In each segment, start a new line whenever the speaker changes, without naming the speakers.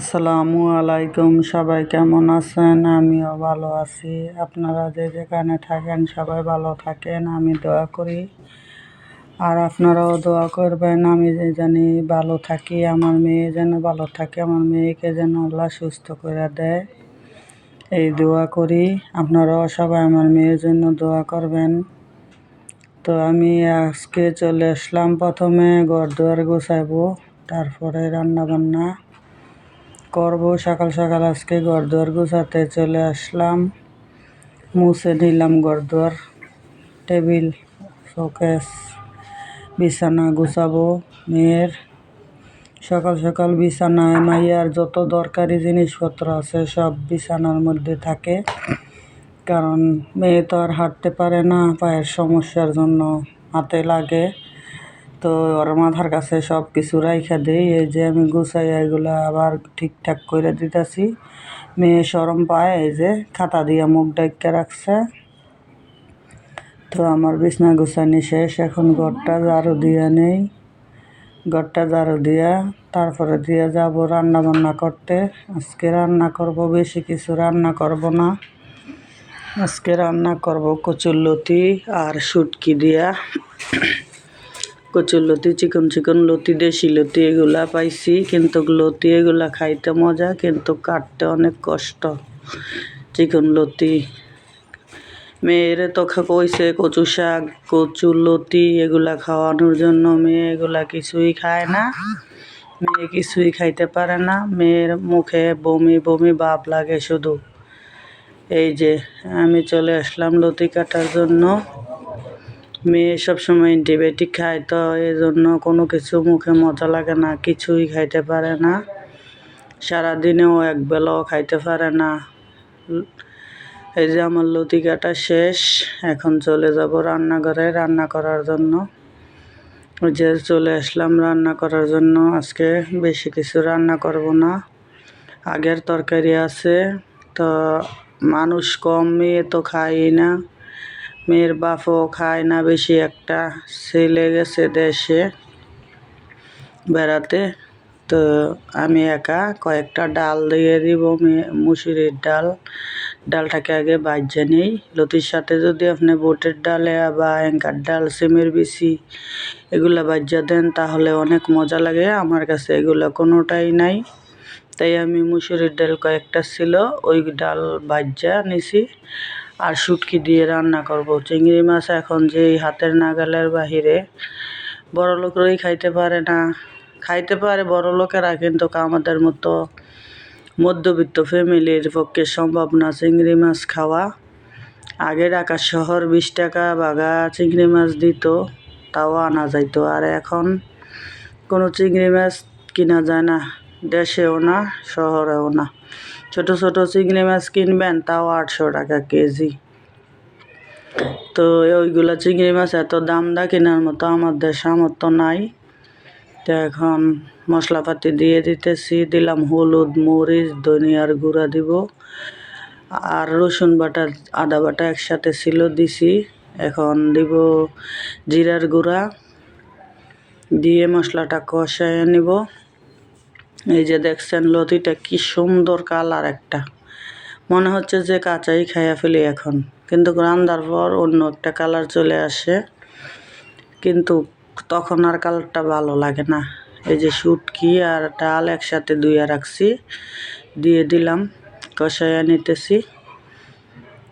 আসসালামু আলাইকুম, সবাই কেমন আছেন? আমিও ভালো আছি। আপনারা যে যেখানে থাকেন সবাই ভালো থাকেন, আমি দোয়া করি। আর আপনারাও দোয়া করবেন, আমি যে জানি ভালো থাকি, আমার মেয়ে যেন ভালো থাকে, আমার মেয়েকে যেন আল্লাহ সুস্থ করে দেয়। এই দোয়া করি। আপনারাও সবাই আমার মেয়ের জন্য দোয়া করবেন। তো আমি আজকে চলে আসলাম, প্রথমে ঘর দুয়ার গোছাইবো তারপরে রান্না বান্না করব, সকাল সকাল আজকে ঘর দুয়ার গোছাতে চলে আসলাম। মুছে নিলাম ঘর দুয়ার টেবিল, শোকেস, বিছানা গুছাবো মেয়ের। সকাল সকাল বিছানায় মাইয়ার যত দরকারি জিনিসপত্র আছে সব বিছানার মধ্যে থাকে। কারণ মেয়ে তো আর হাঁটতে পারে না, পায়ের সমস্যার জন্য হাতে লাগে। তো ওর মাথার কাছে সব কিছু রাইখা দিই, এই যে আমি গুছাই এগুলো আবার ঠিকঠাক করে দিতেছি। মেয়ে সরম পায়, এই যে খাতা দিয়া মুখ ডাইকা রাখছে। তো আমার বিছনা গুছানি শেষ, এখন ঘরটা ঝাড়ু দিয়া নেই। ঘরটা ঝাড়ু দিয়া তারপরে দিয়ে যাব রান্না বান্না করতে। আজকে রান্না করব, বেশি কিছু রান্না করব না। আজকে রান্না করব কচুর লতি আর শুটকি দিয়া। কচুর লতি, চিকন চিকন লতি, দেশি লতি, এগুলা পাইছি। কিন্তু লতি এগুলা খাইতে মজা, কিন্তু কাটতে অনেক কষ্ট। চিকন লতি। মেয়েরে তো কইছে কচু শাক, কচু লতি এগুলা খাওয়ানোর জন্য মেয়ে এগুলা কিছুই খায় না। মেয়ে কিছুই খাইতে পারে না। মেয়ের মুখে বমি বমি ভাব লাগে শুধু। এই যে, আমি চলে আসলাম লতি কাটার জন্য। মেয়ে সবসময় অ্যান্টিবায়োটিক খায়, তো এই জন্য কোনো কিছু মুখে মজা লাগে না, কিছুই খাইতে পারে না। সারাদিনেও এক বেলাও খাইতে পারে না। এই যে আমার লতি কাটা শেষ, এখন চলে যাব রান্নাঘরে রান্না করার জন্য। যে চলে আসলাম রান্না করার জন্য, আজকে বেশি কিছু রান্না করব না। আগের তরকারি আছে, তো মানুষ কম, মেয়ে তো খাই না। মেয়ের বাপও খায় না বেশি। একটা ছেলে গেছে দেশে বেড়াতে, তো আমি একা কয়েকটা ডাল দিয়ে দিব মুসুরির ডাল। ডালটাকে আগে বাজ্যে নেই। লতির সাথে যদি আপনি বুটের ডালে বা অ্যাঙ্কার ডাল, সিমের বিচি এগুলো বাজ্যা দেন, তাহলে অনেক মজা লাগে। আমার কাছে এগুলো কোনোটাই নাই। তাই আমি মুসুরির ডাল কয়েকটা ছিল, ওই ডাল বাজ্যা নিছি। আর শুটকি দিয়ে রান্না করব। চিংড়ি মাছ এখন যেই হাতের নাগালের বাহিরে। বড় লোকরাই খাইতে পারে না। খাইতে পারে বড় লোকেরা, কিন্তু আমাদের মতো মধ্যবিত্ত ফ্যামিলির পক্ষে সম্ভব না চিংড়ি মাছ খাওয়া। আগে ঢাকা শহর বিশ টাকা বাগা চিংড়ি মাছ দিত, তাও আনা যাইতো। আর এখন কোনো চিংড়ি মাছ কিনা যায় না। দেশেও না, শহরেও না। ছোট ছোট চিংড়ি মাছ কিনবেন, তাও আটশো টাকা কেজি। তো ওইগুলো চিংড়ি মাছ এত দাম দা কেনার মতো আমাদের সামর্থ্য নাই। তো এখন মশলাপাতি দিয়ে দিতেছি, দিলাম হলুদ, মরিচ, ধনিয়ার গুঁড়া দিব। আর রসুন বাটা, আদা বাটা একসাথে ছিল, দিছি। এখন দিব জিরার গুঁড়া। দিয়ে মশলাটা কষায় নিব। এই যে দেখছেন লতিটা কি সুন্দর কালার একটা। মনে হচ্ছে যে কাঁচাই খাইয়া ফেলি এখন। কিন্তু রান্নার পর অন্য একটা কালার চলে আসে। কিন্তু তখন আর কালারটা ভালো লাগে না। এই যে শুটকি আর ডাল একসাথে ধুয়ে রাখছি, দিয়ে দিলাম, কষাইয়া নিতেছি।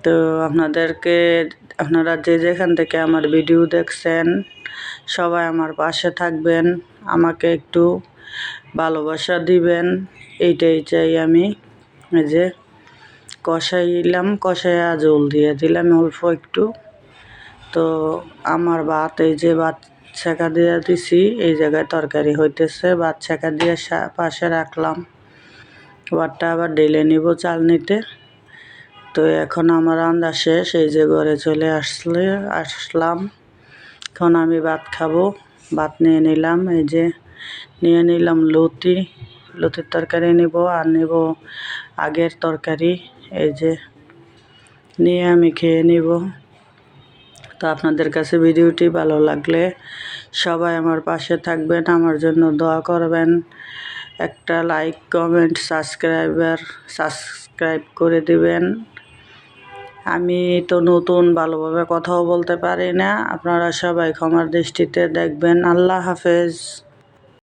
তো আপনাদেরকে, আপনারা যে যেখান থেকে আমার ভিডিও দেখছেন, সবাই আমার পাশে থাকবেন। আমাকে একটু ভালোবাসা দিবেন, এইটাই চাই আমি। এই যে কষাইলাম, কষাইয়া জল দিয়ে দিলাম অল্প একটু। তো আমার ভাত, এই যে ভাত ছেঁকা দিয়ে দিছি, এই জায়গায় তরকারি হইতেছে। ভাত ছেঁকা দিয়ে পাশে রাখলাম। ভাতটা আবার ঢেলে নিব চালনিতে। তো এখন আমার রান্না শেষ, এই যে ঘরে চলে আসলে, আসলাম। এখন আমি ভাত খাব। ভাত নিয়ে নিলাম, এই যে নিয়ে নিলাম লতি, লতির তরকারি নিব আর নিব আগের তরকারি, এই যে নিয়ে আমি খেয়ে নিব। তো আপনাদের কাছে ভিডিওটি ভালো লাগলে সবাই আমার পাশে থাকবেন, আমার জন্য দোয়া করবেন। একটা লাইক, কমেন্ট, সাবস্ক্রাইবার, সাবস্ক্রাইব করে দিবেন। আমি তো নতুন, ভালোভাবে কথাও বলতে পারি না। আপনারা সবাই ক্ষমার দৃষ্টিতে দেখবেন। আল্লাহ হাফেজ।